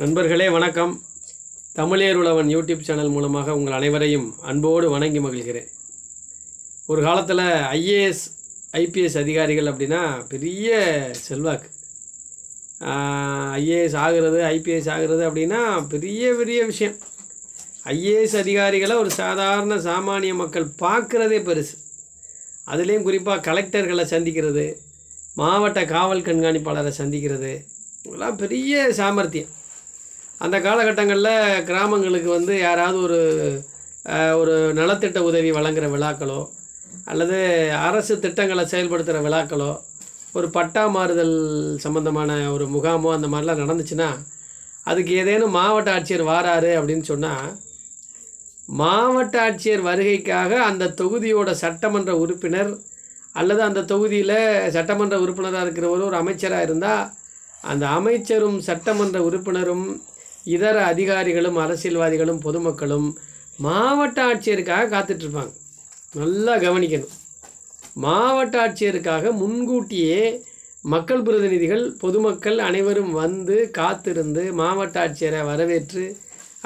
நண்பர்களே வணக்கம். தமிழேர் உழவன் YouTube channel மூலமாக உங்கள் அனைவரையும் அன்போடு வணங்கி மகிழ்கிறேன். ஒரு காலத்தில் ஐஏஎஸ் ஐபிஎஸ் அதிகாரிகள் அப்படின்னா பெரிய செல்வாக்கு. ஐஏஎஸ் ஆகிறது ஐபிஎஸ் ஆகிறது அப்படின்னா பெரிய பெரிய விஷயம். ஐஏஎஸ் அதிகாரிகளை ஒரு சாதாரண சாமானிய மக்கள் பார்க்குறதே பெருசு. அதுலேயும் குறிப்பாக கலெக்டர்களை சந்திக்கிறது மாவட்ட காவல் கண்காணிப்பாளரை சந்திக்கிறது இதெல்லாம் பெரிய சாமர்த்தியம். அந்த காலகட்டங்களில் கிராமங்களுக்கு வந்து யாராவது ஒரு ஒரு நலத்திட்ட உதவி வழங்குகிற விழாக்களோ அல்லது அரசு திட்டங்களை செயல்படுத்துகிற விழாக்களோ ஒரு பட்டா மாறுதல் சம்மந்தமான ஒரு முகாமோ அந்த மாதிரிலாம் நடந்துச்சுன்னா அதுக்கு ஏதேனும் மாவட்ட ஆட்சியர் வாராரு அப்படின்னு சொன்னால் மாவட்ட ஆட்சியர் வருகைக்காக அந்த தொகுதியோட சட்டமன்ற உறுப்பினர் அல்லது அந்த தொகுதியில் சட்டமன்ற உறுப்பினராக இருக்கிறவர் ஒரு அமைச்சராக இருந்தால் அந்த அமைச்சரும் சட்டமன்ற உறுப்பினரும் இதர அதிகாரிகளும் அரசியல்வாதிகளும் பொதுமக்களும் மாவட்ட ஆட்சியருக்காக காத்துட்ருப்பாங்க. நல்லா கவனிக்கணும். மாவட்ட ஆட்சியருக்காக முன்கூட்டியே மக்கள் பிரதிநிதிகள் பொதுமக்கள் அனைவரும் வந்து காத்திருந்து மாவட்ட ஆட்சியரை வரவேற்று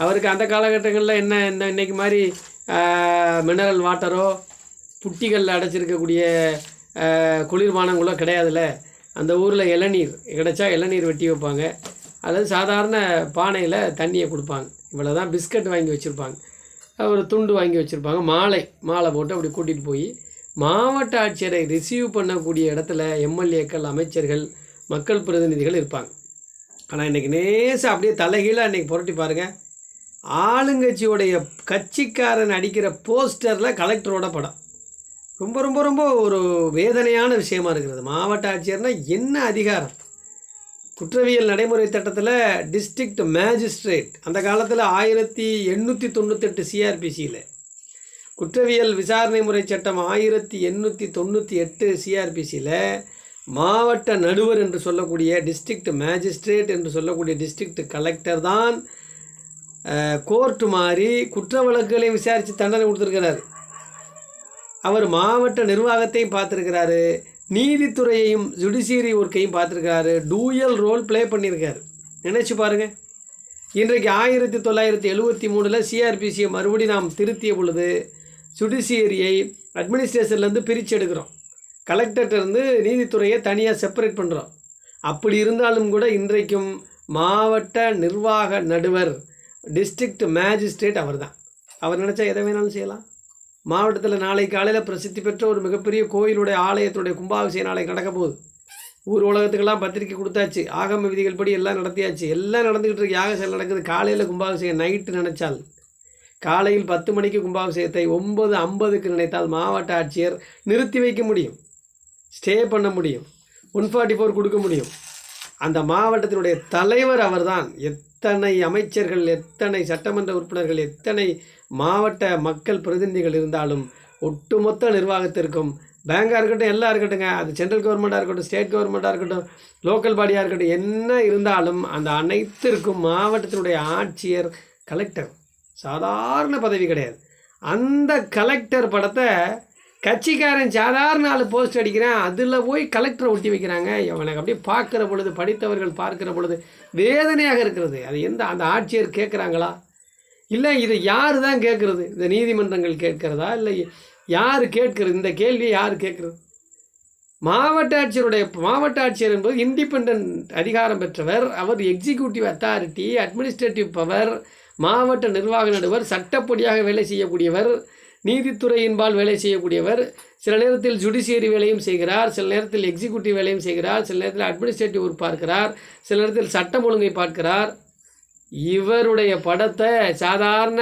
அவருக்கு அந்த காலகட்டங்களில் என்ன இந்த இன்றைக்கி மாதிரி மினரல் வாட்டரோ புட்டிகளில் அடைச்சிருக்கக்கூடிய குளிர்பானங்களோ கிடையாதுல்ல. அந்த ஊரில் இளநீர் கிடைச்சா இளநீர் வெட்டி வைப்பாங்க. அல்லது சாதாரண பானையில் தண்ணியை கொடுப்பாங்க. இவ்வளோ தான் பிஸ்கட் வாங்கி வச்சுருப்பாங்க. ஒரு துண்டு வாங்கி வச்சுருப்பாங்க. மாலை மாலை போட்டு அப்படி கூட்டிகிட்டு போய் மாவட்ட ஆட்சியரை ரிசீவ் பண்ணக்கூடிய இடத்துல எம்எல்ஏக்கள் அமைச்சர்கள் மக்கள் பிரதிநிதிகள் இருப்பாங்க. ஆனால் இன்றைக்கி நேசம் அப்படியே தலைகீழாக இன்றைக்கி புரட்டி பாருங்கள் ஆளுங்கட்சியுடைய கட்சிக்காரன் அடிக்கிற போஸ்டரில் கலெக்டரோட படம். ரொம்ப ரொம்ப ரொம்ப ஒரு வேதனையான விஷயமா இருக்கிறது. மாவட்ட ஆட்சியர்னால் என்ன அதிகாரம்? குற்றவியல் நடைமுறை சட்டத்தில் டிஸ்ட்ரிக்ட் மேஜிஸ்ட்ரேட் அந்த காலத்தில் ஆயிரத்தி எண்ணூற்றி தொண்ணூத்தெட்டு சிஆர்பிசியில் குற்றவியல் விசாரணை முறை சட்டம் ஆயிரத்தி எண்ணூற்றி தொண்ணூற்றி எட்டு சிஆர்பிசியில் மாவட்ட நடுவர் என்று சொல்லக்கூடிய டிஸ்ட்ரிக்ட் மேஜிஸ்ட்ரேட் என்று சொல்லக்கூடிய டிஸ்ட்ரிக்ட் கலெக்டர் தான் கோர்ட்டு மாறி குற்ற வழக்குகளையும் விசாரித்து தண்டனை கொடுத்துருக்கிறார். அவர் மாவட்ட நிர்வாகத்தையும் பார்த்துருக்கிறாரு. நீதித்துறையையும் ஜுடிஷியரி ஒர்க்கையும் பார்த்துருக்காரு. டூயல் ரோல் ப்ளே பண்ணியிருக்காரு. நினச்சி பாருங்கள் இன்றைக்கு ஆயிரத்தி தொள்ளாயிரத்தி எழுபத்தி மூணில் சிஆர்பிசியை மறுபடி நாம் திருத்திய பொழுது ஜுடிஷியரியை அட்மினிஸ்ட்ரேஷன்லேருந்து பிரித்து எடுக்கிறோம். கலெக்டர்கிட்டருந்து நீதித்துறையை தனியாக செப்பரேட் பண்ணுறோம் அப்படி இருந்தாலும் கூட இன்றைக்கும் மாவட்ட நிர்வாக நடுவர் டிஸ்ட்ரிக்ட் மேஜிஸ்ட்ரேட் அவர்தான். அவர் நினச்சா எதை வேணாலும் செய்யலாம். மாவட்டத்தில் நாளை காலையில் பிரசித்தி பெற்ற ஒரு மிகப்பெரிய கோயிலுடைய ஆலயத்துடைய கும்பாபிஷேகம் நாளைக்கு நடக்க போகுது ஊர் உலகத்துக்கெல்லாம் பத்திரிக்கை கொடுத்தாச்சு. ஆகம விதிகள் படி எல்லாம் நடத்தியாச்சு. எல்லாம் நடந்துக்கிட்டு இருக்கு. யாக செயல் நடக்குது. காலையில் கும்பாபிஷேகம் நைட்டு நினைச்சால். காலையில் பத்து மணிக்கு கும்பாபிஷேகத்தை ஒன்பது ஐம்பதுக்கு நினைத்தால் மாவட்ட ஆட்சியர் நிறுத்தி வைக்க முடியும். ஸ்டே பண்ண முடியும். ஒன் ஃபார்ட்டி ஃபோர் கொடுக்க முடியும். அந்த மாவட்டத்தினுடைய தலைவர் அவர்தான். எத்தனை அமைச்சர்கள் எத்தனை சட்டமன்ற உறுப்பினர்கள் எத்தனை மாவட்ட மக்கள் பிரதிநிதிகள் இருந்தாலும் ஒட்டுமொத்த நிர்வாகத்திற்கும் பேங்காக இருக்கட்டும் எல்லாம் இருக்கட்டுங்க அது சென்ட்ரல் கவர்மெண்ட்டாக இருக்கட்டும் ஸ்டேட் கவர்மெண்ட்டாக இருக்கட்டும் லோக்கல் பாடியாக இருக்கட்டும் என்ன இருந்தாலும் அந்த அனைத்திற்கும் மாவட்டத்தினுடைய ஆட்சியர் கலெக்டர் சாதாரண பதவி கிடையாது. அந்த கலெக்டர் படத்தை கட்சிக்காரன் சாதாரண ஆள் போஸ்ட் அடிக்கிறேன் அதில் போய் கலெக்டரை ஒட்டி வைக்கிறாங்க. எனக்கு அப்படியே பார்க்குற பொழுது படித்தவர்கள் பார்க்குற பொழுது வேதனையாக இருக்கிறது. அது எந்த அந்த ஆட்சியர் கேட்குறாங்களா? இல்லை இதை யார் தான் கேட்குறது இந்த நீதிமன்றங்கள் கேட்கிறதா? இல்லை யார் கேட்கிறது? இந்த கேள்வியை யார் கேட்குறது? மாவட்ட ஆட்சியருடைய மாவட்ட ஆட்சியர் என்பது இண்டிபெண்ட் அதிகாரம் பெற்றவர். அவர் எக்ஸிக்யூட்டிவ் அத்தாரிட்டி அட்மினிஸ்ட்ரேட்டிவ் பவர் மாவட்ட நிர்வாக நடுவர் சட்டப்படியாக வேலை செய்யக்கூடியவர் நீதித்துறையின்பால் வேலை செய்யக்கூடியவர். சில நேரத்தில் ஜுடிஷியரி வேலையும் செய்கிறார். சில நேரத்தில் எக்ஸிக்யூட்டிவ் வேலையும் செய்கிறார். சில நேரத்தில் அட்மினிஸ்ட்ரேட்டிவ் ஒரு பார்க்கிறார். சில நேரத்தில் சட்டம் ஒழுங்கை பார்க்கிறார். இவருடைய படத்தை சாதாரண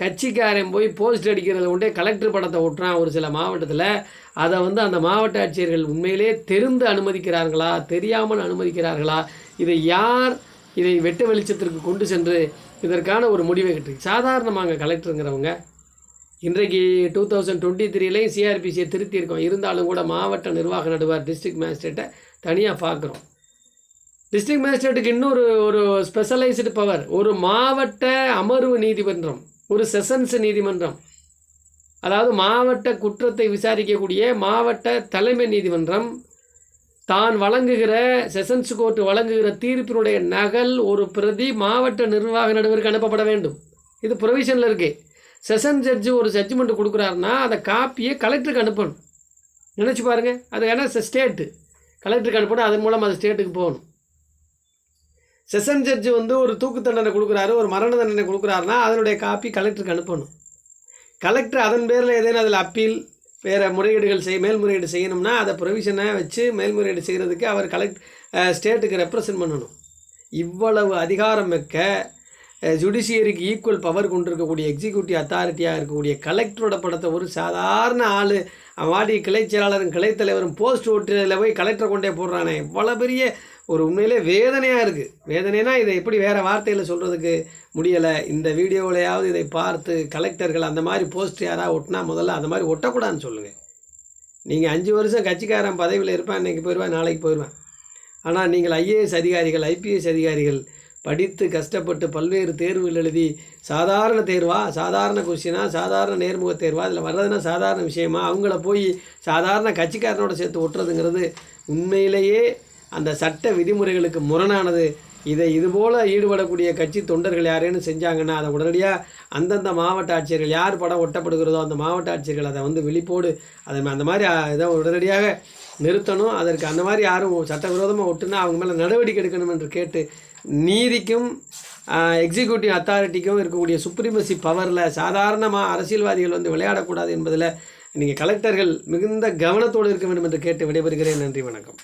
கட்சிக்காரன் போய் போஸ்ட் அடிக்கிறத உண்டே கலெக்டர் படத்தை ஒட்டுறான் ஒரு சில மாவட்டத்தில். அதை வந்து அந்த மாவட்ட ஆட்சியர்கள் உண்மையிலே தெரிந்து அனுமதிக்கிறார்களா? தெரியாமல் அனுமதிக்கிறார்களா? இதை யார் இதை வெட்ட வெளிச்சத்திற்கு கொண்டு சென்று இதற்கான ஒரு முடிவை கட்டு சாதாரணமாக கலெக்டருங்கிறவங்க. இன்றைக்கு டூ தௌசண்ட் டுவெண்ட்டி த்ரீலையும் சிஆர்பிசியை திருத்தியிருக்கோம். இருந்தாலும் கூட மாவட்ட நிர்வாக நடுவர் டிஸ்ட்ரிக்ட் மேஜிஸ்ட்ரேட்டை தனியாக பார்க்குறோம். டிஸ்ட்ரிக்ட் மேஜிஸ்ட்ரேட்டுக்கு இன்னொரு ஒரு ஸ்பெஷலைஸ்டு பவர் ஒரு மாவட்ட அமர்வு நீதிமன்றம். ஒரு செஷன்ஸ் நீதிமன்றம். அதாவது மாவட்ட குற்றத்தை விசாரிக்கக்கூடிய மாவட்ட தலைமை நீதிமன்றம் தான் வழங்குகிற செஷன்ஸ் கோர்ட் வழங்குகிற தீர்ப்பினுடைய நகல் ஒரு பிரதி மாவட்ட நிர்வாக நடுவருக்கு அனுப்பப்பட வேண்டும். இது ப்ரொவிஷனில் இருக்குது செஷன் ஜட்ஜு ஒரு ஜட்ஜ்மெண்ட் கொடுக்குறாருன்னா அதை காப்பியை கலெக்டருக்கு அனுப்பணும். நினச்சி பாருங்கள் அது ஏன்னா ஸ்டேட்டு கலெக்டருக்கு அனுப்பணும். அதன் மூலம் அது ஸ்டேட்டுக்கு போகணும். செஷன் ஜட்ஜு வந்து ஒரு தூக்கு தண்டனை கொடுக்குறாரு ஒரு மரண தண்டனை கொடுக்குறாருன்னா அதனுடைய காப்பி கலெக்டருக்கு அனுப்பணும். கலெக்டர் அதன் பேரில் ஏதேனும் அதில் அப்பீல் வேறு முறையீடுகள் செய் மேல்முறையீடு செய்யணும்னா அதை ப்ரொவிஷனை வச்சு மேல்முறையீடு செய்கிறதுக்கு அவர் கலெக்ட் ஸ்டேட்டுக்கு ரெப்ரசன்ட் பண்ணணும். இவ்வளவு அதிகாரம் மிக்க ஜுடிஷியரிக்கு ஈக்குவல் பவர் கொண்டிருக்கக்கூடிய எக்ஸிக்யூட்டிவ் அத்தாரிட்டியாக இருக்கக்கூடிய கலெக்டரோட படத்தை ஒரு சாதாரண ஆள் வாடி கிளை செயலாளரும் கிளைத்தலைவரும் போஸ்ட் ஓட்டுல போய் கலெக்டரை கொண்டே போடுறானே. இவ்வளோ பெரிய ஒரு உண்மையிலே வேதனையாக இருக்குது வேதனைனா இதை எப்படி வேறு வார்த்தையில் சொல்கிறதுக்கு முடியலை? இந்த வீடியோவிலையாவது இதை பார்த்து கலெக்டர்கள் அந்த மாதிரி போஸ்ட் யாராவது ஒட்டினா முதல்ல அந்த மாதிரி ஒட்டக்கூடாதுன்னு சொல்லுங்கள் நீங்கள் அஞ்சு வருஷம் கட்சிக்காரன் பதவியில் இருப்பேன் இன்றைக்கி போயிடுவேன் நாளைக்கு போயிடுவேன் ஆனால் நீங்கள் ஐஏஎஸ் அதிகாரிகள் ஐபிஎஸ் அதிகாரிகள் படித்து கஷ்டப்பட்டு பல்வேறு தேர்வுகள் எழுதி சாதாரண தேர்வா? சாதாரண கொஸ்டினா? சாதாரண நேர்முக தேர்வா? அதில் வர்றதுனா சாதாரண விஷயமா? அவங்கள போய் சாதாரண கட்சிக்காரனோட சேர்த்து ஒட்டுறதுங்கிறது உண்மையிலேயே அந்த சட்ட விதிமுறைகளுக்கு முரணானது. இதை இதுபோல் ஈடுபடக்கூடிய கட்சி தொண்டர்கள் யாரேன்னு செஞ்சாங்கன்னா அதை உடனடியாக அந்தந்த மாவட்ட ஆட்சியர்கள் யார் படம் ஒட்டப்படுகிறதோ அந்த மாவட்ட ஆட்சியர்கள் அதை வந்து விழிப்போடு அதை அந்த மாதிரி இதை உடனடியாக நிறுத்தணும். அதற்கு அந்த மாதிரி யாரும் சட்டவிரோதமாக ஒட்டுனா அவங்க மேலே நடவடிக்கை எடுக்கணும் என்று கேட்டு நீதிக்கும் எக்ஸிக்யூட்டிவ் அத்தாரிட்டிக்கும் இருக்கக்கூடிய சுப்ரீமசி பவரில் சாதாரணமாக அரசியல்வாதிகள் வந்து விளையாடக்கூடாது என்பதில் நீங்கள் கலெக்டர்கள் மிகுந்த கவனத்தோடு இருக்க வேண்டும் என்று கேட்டு விடைபெறுகிறேன். நன்றி வணக்கம்.